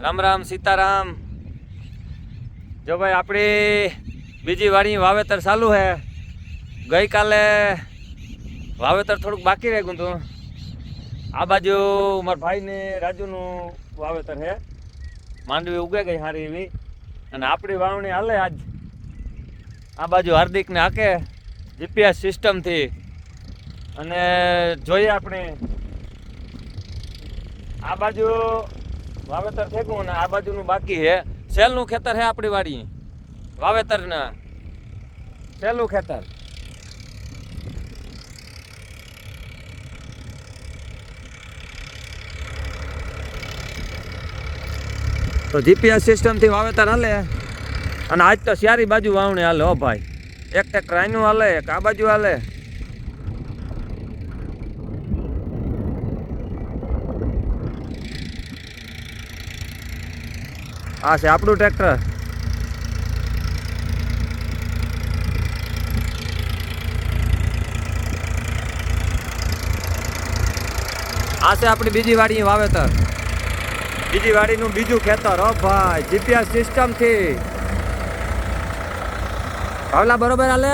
રામ રામ, સીતારામ. જો ભાઈ, આપણી બીજી વાડી વાવેતર ચાલુ છે ગઈકાલે વાવેતર થોડુંક બાકી રહી ગયું હતું. આ બાજુ મારા ભાઈને, રાજુનું વાવેતર છે માંડવી ઉગે ગઈ સારી એવી. અને આપણી વાવણી હાલે આજ. આ બાજુ હાર્દિકને હાકે જીપીએસ સિસ્ટમથી. અને જોઈએ આપણે. આ બાજુ વાવેતર થઈ ગયું ને આ બાજુનું બાકી છે. સેલનું ખેતર છે આપણી વાડી. વાવેતરના. સેલું ખેતર. તો જીપીએસ સિસ્ટમથી વાવેતર હાલે. અને આજ તો સારી બાજુ વાવણી હાલે હો ભાઈ. એક ટેક રાયનું હાલે, એક આ બાજુ હાલે. આ છે આપણું ટ્રેક્ટર. આ છે આપણી બીજી વાડી વાવેતર. બીજી વાડીનું બીજું ખેતર, હો ભાઈ, જીપીએસ સિસ્ટમથી. ભાવલા બરોબર હાલે?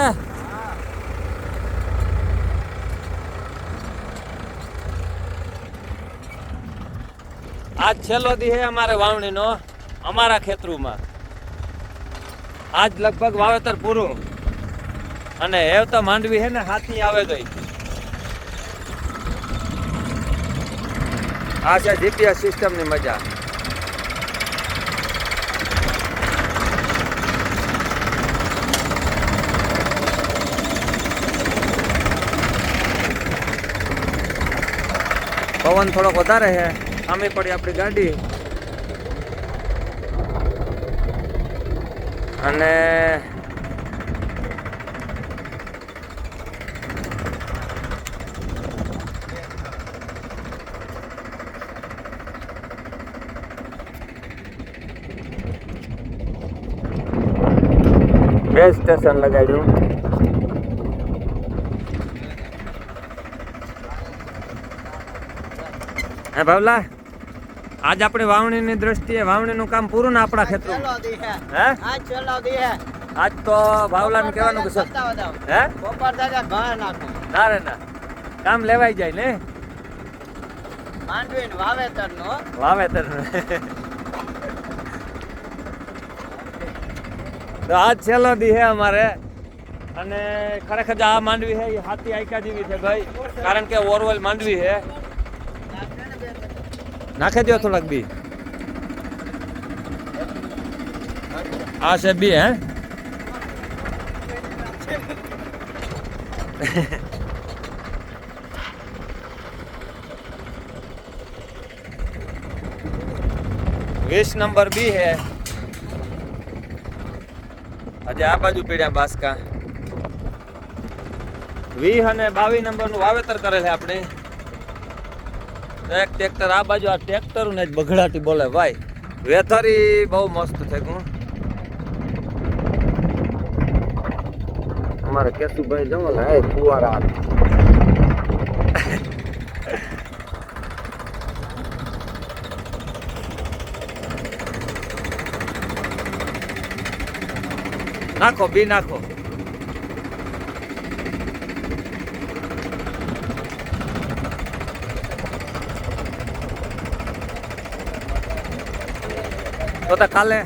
આજ છેલ્લો દી હે અમારે વાવણીનો. અમારા ખેતરુમાં. આજ લગભગ વાવેતર પૂરું. અને હેવ તો માંડવી હે ને હાથી આવે ગઈ આ છે જીપીએસ સિસ્ટમની મજા. પવન થોડોક વધારે છે સામે પડી આપણી ગાડી. અને બે સ્ટેશન લગાડ્યું. હે ભાવલા? આજ આપણે વાવણીની દ્રષ્ટિએ વાવણીનું કામ પૂરું ને આપણા હે. હે? આજ તો ભાવલાને કહેવાનું કે હે? બપોર દાદા ઘર નાખો. ના રે ના. કામ લેવાઈ જાય ને? માંડવી ને વાવેતર નો વાવેતર તો આજ છેલ્લો દી હે અમારે. અને ખરેખર આ માંડવી છે એ હાથી આયકા જેવી છે ભાઈ. કારણ કે ઓરવેલ માંડવી છે નાખી દો થોડાક બી. આ છે બી, હે? વીસ નંબર બી હે. આજે આ બાજુ પીડ્યા બાસકા. વીસ અને બાવીસ નંબરનું વાવેતર કરેલ છે આપણે. એક ટ્રેક્ટર આ બાજુ આ ટ્રેક્ટર ને જ બગડાટી બોલે, ભાઈ, વેથરી બહુ મસ્ત થઈ ગયું અમારે કેશુભાઈ જમો ને હે ફુવારા નાખો, બી નાખો. તો તો કાલે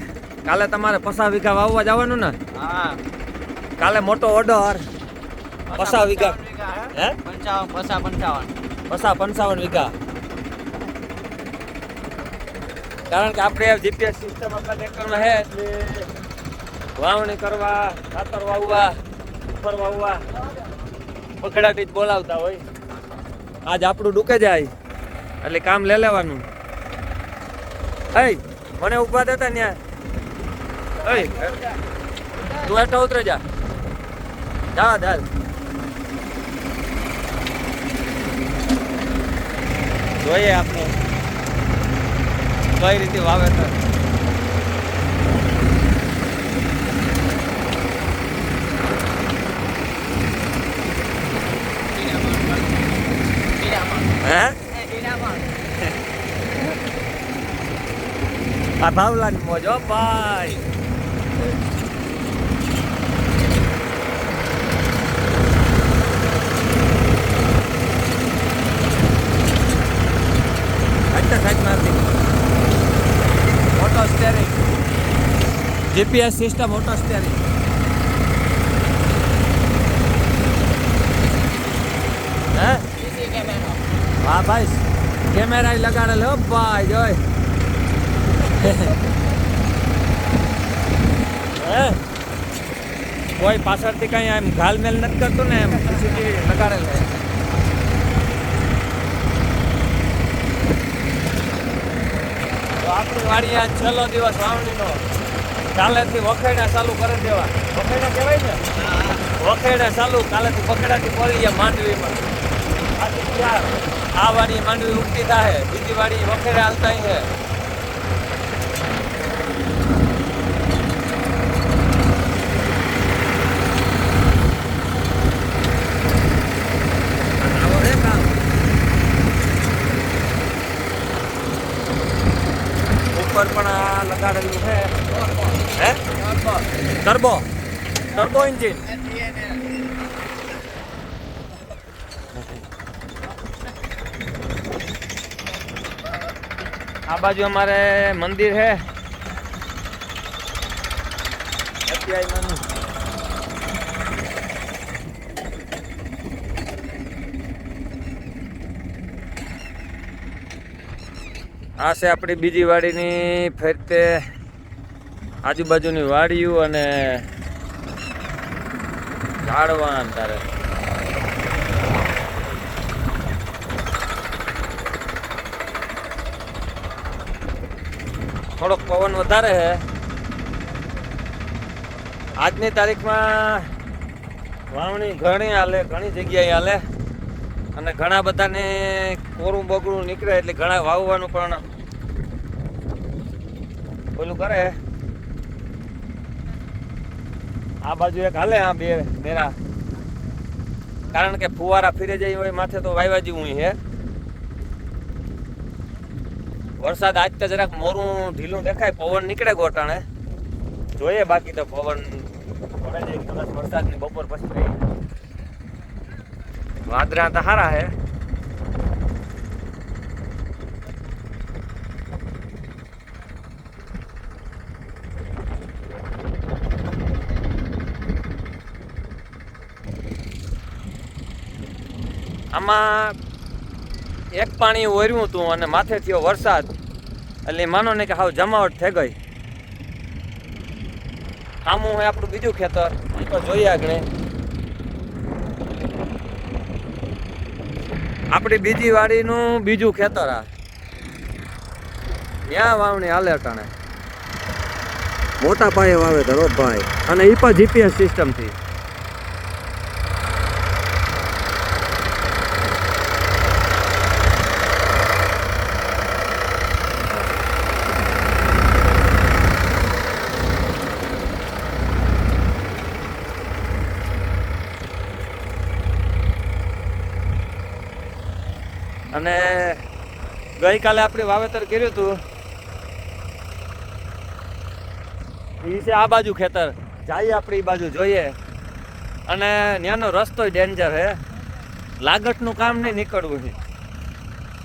કાલે તમારે પસા વીઘા વાવવા જવાનું ને? હા. કાલે મોટો ઓર્ડર પસા વીઘા. હે? પંચાવન પસા પંચાવન. પસા પંચાવન વીઘા. કારણ કે આપણે જીપીએસ સિસ્ટમ આપણા ટ્રેક્ટરમાં છે એટલે વાવણી કરવા ખાતર વાવવા ઉપર વાવવા પકડાટી જ બોલાવતા હોય. આજ આપણું ડૂકે જાય. એટલે કામ લે લેવાનું. હે મને ઊભા દેતા ત્યાં. હે તું હેઠો ઉતરે જા. જા દાલ જોઈએ આપણે કઈ રીતે વાવેતર. હે એ ડીનામાં. આ ભાવલાની મોજ હો ભાઈ. Auto steering GPS system auto steering હે? ભાઈ કેમેરા લગાડેલ ભાઈ જોય. હે? કોઈ પાછળથી કઈ એમ ઘાલમેલ નથી કરતું ને એમ? સીસીટીવી લગાડેલ તો આપણી વાડી આ છેલ્લો દિવસ વાવણીનો. કાલેથી વખેડા ચાલુ કરી દેવા. વખેડા કહેવાય ને? વખેડા ચાલુ કાલેથી વખેડાથી પડી ગયા માંડવીમાં. આ વાડી માંડવી ઉગતી થાય. બીજી વાડી વખેડા હાલતા છે આવો રે કામ. ઉપર પણ આ લગાડેલું છે. હે? ટર્બો. Turbo engine. આ બાજુ અમારે મંદિર છે. SBI માંનું. આ છે આપણી બીજી વાડીની ફરતે આજુબાજુની વાડીઓ અને ઝાડવા તારે થોડોક પવન વધારે છે. આજની તારીખમાં વાવણી ઘણી હાલે, ઘણી જગ્યાએ હાલે. અને ઘણા બધાને કોરું બગડું નીકળે એટલે ઘણા વાવવાનું પણ ઓલું કરે. આ બાજુ એક હાલે આ બે મેરા. કારણ કે ફુવારા ફીરે જાય હોય માથે તો વાયવા જેવું છે. વરસાદ આજ તો જરાક મોરું ઢીલું દેખાય, પવન નીકળે ગોટાણે. જોઈએ બાકી તો પવન વરસાદની બપોર પછી. વાદરા તો સારા હે આમાં એક પાણી ઓર્યું હતું અને માથે થયો વરસાદ. એટલે માનો ને કે હાવ જમાવટ થઈ ગઈ. આમું હોય આપણું બીજું ખેતર. એ તો જોઈએ આગળ આપણી બીજી વાડીનું બીજું ખેતર આ. ત્યાં વાવણી હાલે ટાણે મોટા પાયે વાવે હો ભાઈ અને એ પણ જીપીએસ સિસ્ટમથી અને ગઈકાલે આપણે વાવેતર કર્યું હતું. એ છે આ બાજુ ખેતર. જઈએ આપણે એ બાજુ જોઈએ. અને ત્યાંનો રસ્તો ડેન્જર હે. લાગટનું કામ નહીં નીકળવું છે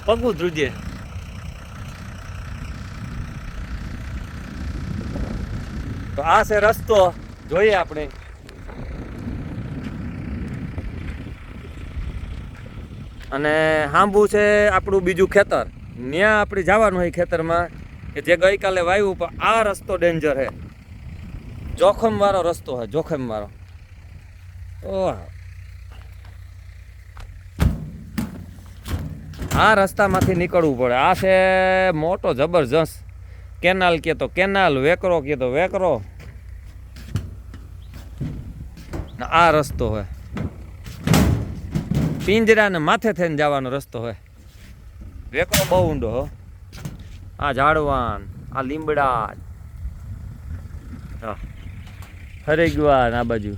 પગું ધ્રુજે. તો આ છે રસ્તો. જોઈએ આપણે. અને હાંબુ છે આપણું બીજું ખેતર. ત્યાં આપણે જવાનું હોય ખેતરમાં, કે જે ગઈકાલે વાવ્યું પણ આ રસ્તો ડેન્જર છે જોખમવાળો રસ્તો છે જોખમવાળો. ઓહ. આ રસ્તામાંથી નીકળવું પડે. આ છે મોટો જબરજસ્ત. કેનાલ કે તો કેનાલ, વેકરો કે તો વેકરો. આ રસ્તો હોય પિંજરાને માથે થઈને જવાનો રસ્તો હોય. વેકરો બહુ ઊંડો હો. આ ઝાડવાન, આ લીમડા હરેગવાન આ બાજુ.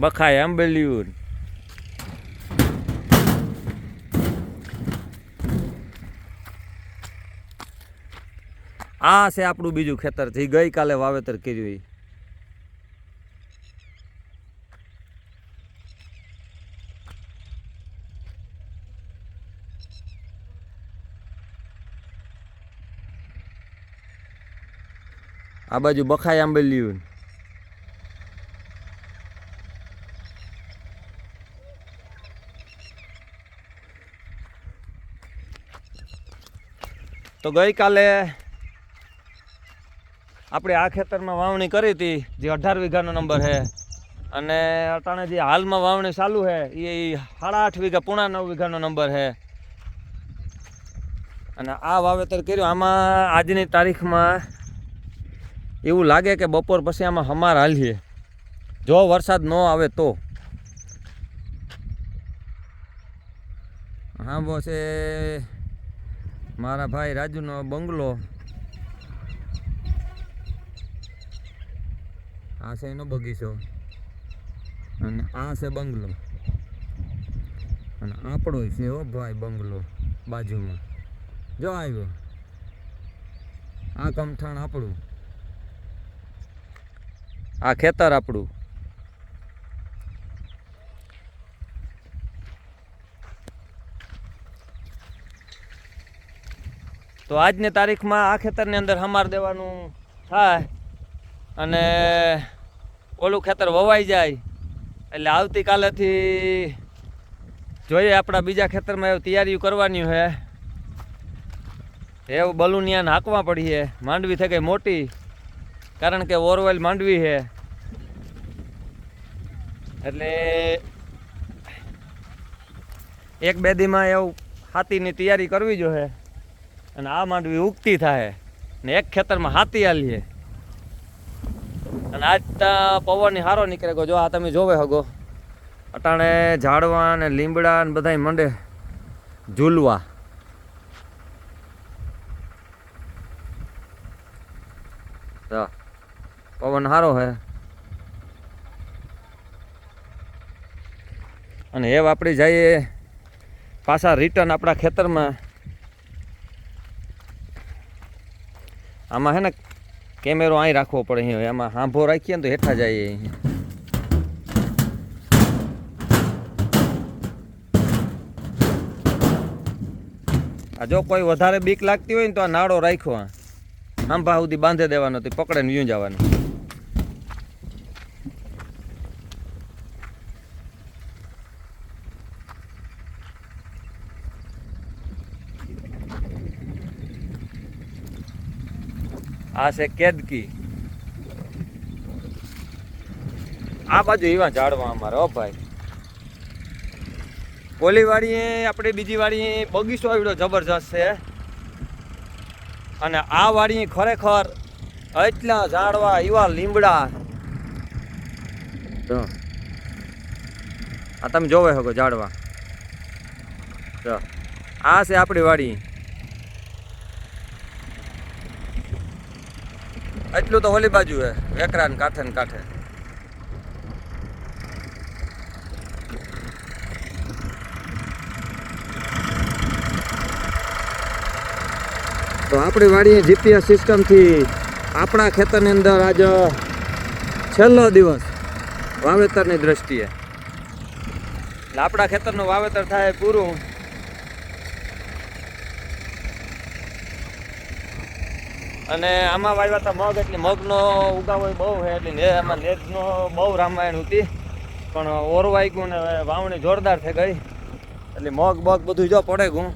બખાય આંબેલિયું આ છે આપણું બીજું ખેતર. જે ગઈકાલે વાવેતર કર્યું આ બાજુ બખાઈ આંબેલિયું તો ગઈકાલે આપણે આ ખેતરમાં વાવણી કરી હતી, જે અઢાર વીઘાનો નંબર છે. અને અટાણે જે હાલમાં વાવણી ચાલુ છે, એ સાડા આઠ વીઘા, પૂણા નવ વીઘાનો નંબર છે. અને આ વાવેતર કર્યું આમાં આજની તારીખમાં એવું લાગે કે બપોર પછી આમાં હમાર હાલીએ. જો વરસાદ ન આવે તો. હા છે. મારા ભાઈ રાજુનો બંગલો. આ છે એનો બગીચો. અને આ છે બંગલો. અને આપણો છે હો ભાઈ બંગલો બાજુમાં. જો આવ્યો. આ કમઠાણ આપણું. આ ખેતર આપણું. તો આજની તારીખમાં આ ખેતરની અંદર હમાર દેવાનું થાય અને ઓલું ખેતર વવાઈ જાય. એટલે આવતીકાલેથી જોઈએ આપણા બીજા ખેતરમાં એવું તૈયારીઓ કરવાની છે એવું બલુનિયાને હાંકવા પડી છે. માંડવી થઈ ગઈ મોટી. કારણ કે ઓરવેલ માંડવી છે. એટલે એક બે દીમાં એવું હાથીની તૈયારી કરવી જોઈએ. અને આ માંડવી ઉગતી થાય. ને એક ખેતરમાં હાથી આલીએ અને આજ પવનની હારો નીકળે ગયો. જો આ તમે જોવે હગો. અટાણે ઝાડવા ને લીમડા ને બધાય મંડે ઝૂલવા. તો પવન સારો હે. અને એવ આપણે જઈએ, પાછા રિટર્ન આપણા ખેતરમાં. આમાં હે ને કેમેરો અહીં રાખવો પડે અહીં એમાં હાંભો રાખીએ ને તો હેઠા જઈએ અહીંયા આ જો કોઈ વધારે બીક લાગતી હોય ને તો આ નાળો રાખ્યો આંભા સુધી બાંધી દેવાનો તો પકડે ને યું જવાનું. આ છે કેદકી. આ બાજુ એવા ઝાડવા અમારે, હો ભાઈ. ઓલી વાડીએ, આપણે બીજી વાડીએ બગીચો આવ્યો જબરજસ્ત છે. અને આ વાડીએ ખરેખર એટલા ઝાડવા, એવા લીમડા. તો આ તમે જોવે શકો ઝાડવા. તો આ છે આપણી વાડી. એટલું તો હોલી બાજુ હે વેકરા ને કાંઠે ને કાંઠે. તો આપણી વાડીએ જીપીએસ સિસ્ટમથી આપણા ખેતરની અંદર આજ છેલ્લો દિવસ વાવેતરની દ્રષ્ટિએ. આપણા ખેતરનું વાવેતર થાય પૂરું. અને આમાં વાવ્યા હતા મગ, એટલે મગનો ઉગાવો બહુ છે, એટલે આમાં નેજનો બહુ રામાયણ હતી. પણ ઓરવાઈ ગયું ને વાવણી જોરદાર થઈ ગઈ. એટલે મગ, બગ બધું જો પડે ગું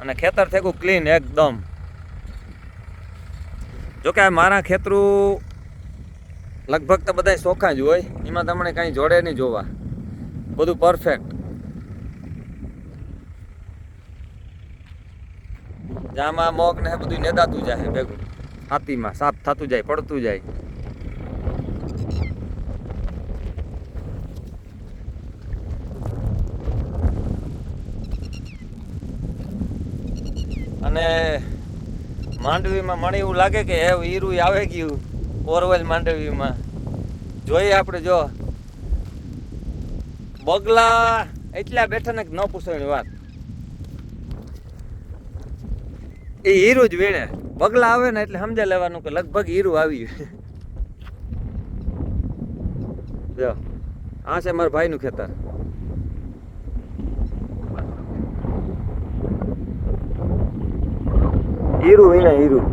અને ખેતર થેગું ક્લીન એકદમ. જોકે મારા ખેતરું લગભગ તો બધા ચોખ્ખા જ હોય. એમાં તમને કાંઈ જોડે નહીં જોવા. બધું પરફેક્ટ જામાં મગ ને બધું નેદાતું જાય ભેગું. હાથીમાં સાફ થતું જાય, પડતું જાય. અને માંડવીમાં મને એવું લાગે કે હે, હીરું આવે ગયું, ઓરવેલ માંડવીમાં. જોઈએ આપણે, જો. બગલા, એટલા બેઠા ને ન પૂછવાની વાત. એ હીરું જ વીણે. બગલા આવે ને એટલે સમજે લેવાનું કે લગભગ હીરું આવ્યું. જો, આ છે મારા ભાઈનું ખેતર. હીરું વીણે, હીરું.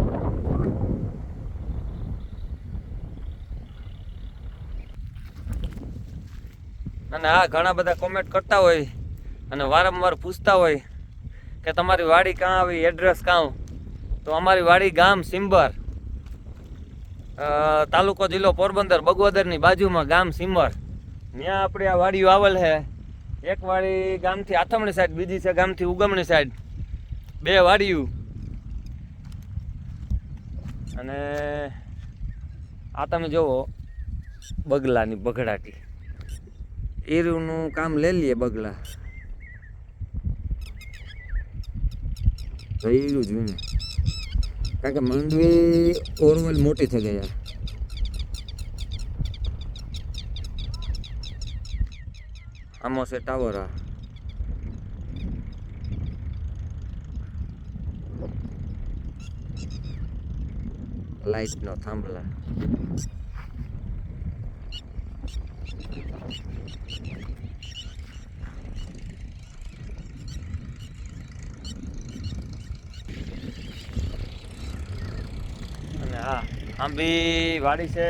અને આ ઘણા બધા કોમેન્ટ કરતા હોય અને વારંવાર પૂછતા હોય કે તમારી વાડી કાં આવી એડ્રેસ કાં? તો અમારી વાડી ગામ સિંબર. તાલુકો જિલ્લો પોરબંદર, બગવદરની બાજુમાં ગામ સિંબર. ત્યાં આપણે આ વાડીઓ આવેલ છે. એક વાડી ગામથી આથમણી સાઈડ બીજી છે ગામથી ઉગમણી સાઈડ બે વાડીયું અને આ તમે જુઓ, બગલાની બગડાટી. ઈરુનું કામ લઈ લઈએ બગલા. તો રહ્યું જ ને કારણ કે માંડવી, ઓરવલ મોટી થઈ ગયા આમાં છે ટાવર આ. લાઈટ નો થાંભલા અને હા આમ વાડી છે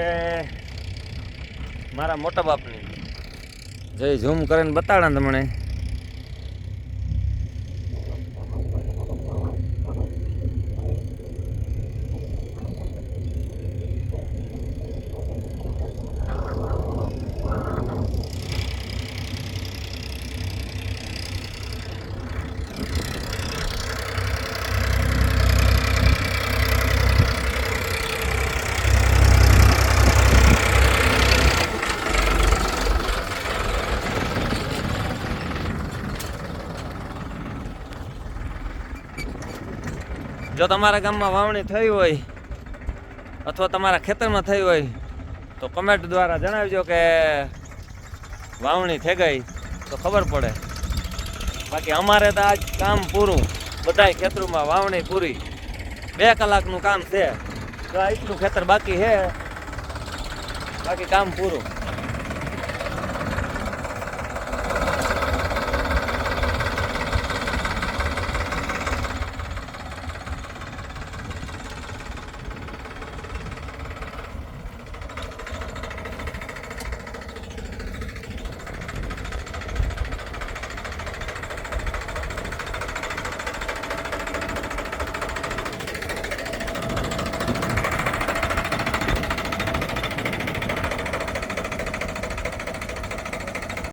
મારા મોટા બાપની. જય ઝૂમ કરીને બતાડા તમને. જો તમારા ગામમાં વાવણી થઈ હોય અથવા તમારા ખેતરમાં થઈ હોય, તો કમેન્ટ દ્વારા જણાવજો કે વાવણી થઈ ગઈ તો ખબર પડે. બાકી અમારે તો આજ કામ પૂરું. બધાય ખેતરોમાં વાવણી પૂરી. બે કલાકનું કામ છે. તો આ એટલું ખેતર બાકી છે. બાકી કામ પૂરું.